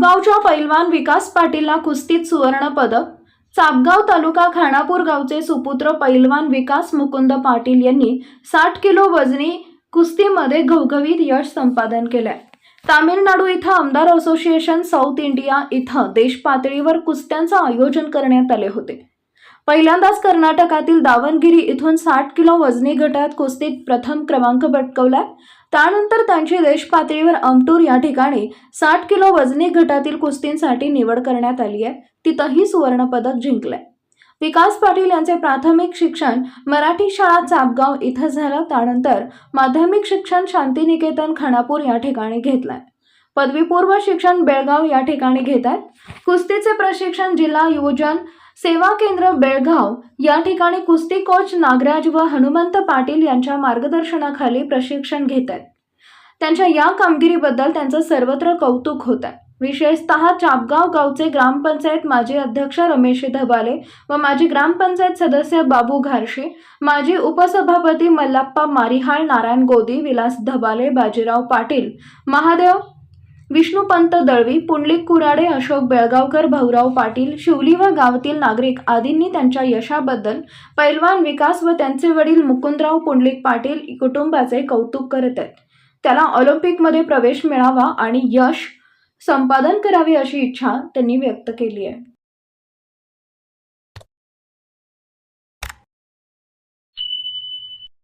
चापगावच्या पैलवान विकास पाटीलला कुस्तीत सुवर्ण पदक. चापगाव तालुका खानापूर गावचे सुपुत्र पैलवान विकास मुकुंद पाटील यांनी साठ किलो वजनी कुस्तीमध्ये घवघवीत यश संपादन केलंय. तामिळनाडू इथं आमदार असोसिएशन साऊथ इंडिया इथं देश पातळीवर कुस्त्यांचं आयोजन करण्यात आले होते. पहिल्यांदाच कर्नाटकातील दावणगिरी इथून साठ किलो वजनी गटात कुस्तीत प्रथम क्रमांक पटकवला त्यानंतर त्यांची देशपातळीवर अमटूर या ठिकाणी साठ किलो वजनी गटातील कुस्तींसाठी निवड करण्यात आली आहे. तिथंही सुवर्णपदक जिंकलंय. विकास पाटील यांचे प्राथमिक शिक्षण मराठी शाळा चापगाव इथं झालं. त्यानंतर माध्यमिक शिक्षण शांतिनिकेतन खानापूर या ठिकाणी घेतलंय. पदवीपूर्व शिक्षण बेळगाव या ठिकाणी घेत आहेत कुस्तीचे प्रशिक्षण जिल्हा युवजन सेवा केंद्र बेळगाव या ठिकाणी कुस्ती कोच नागराज व हनुमंत पाटील यांच्या मार्गदर्शनाखाली प्रशिक्षण घेत आहेत त्यांच्या या कामगिरीबद्दल त्यांचं सर्वत्र कौतुक होत. आहे विशेषतः चापगाव गावचे ग्रामपंचायत माजी अध्यक्ष रमेश धबाले व माजी ग्रामपंचायत सदस्य बाबू घारशे माजी उपसभापती मल्लाप्पा मारिहाळ नारायण गोदी विलास धबाले बाजीराव पाटील महादेव विष्णुपंत दळवी पुंडलिक कुराडे अशोक बेळगावकर भाऊराव पाटील शिवली व गावातील नागरिक आदींनी त्यांच्या यशाबद्दल पैलवान विकास व त्यांचे वडील मुकुंदराव पुंडलिक पाटील कुटुंबाचे कौतुक करत आहेत. त्याला ऑलिम्पिकमध्ये प्रवेश मिळावा आणि यश संपादन करावे अशी इच्छा त्यांनी व्यक्त केली आहे.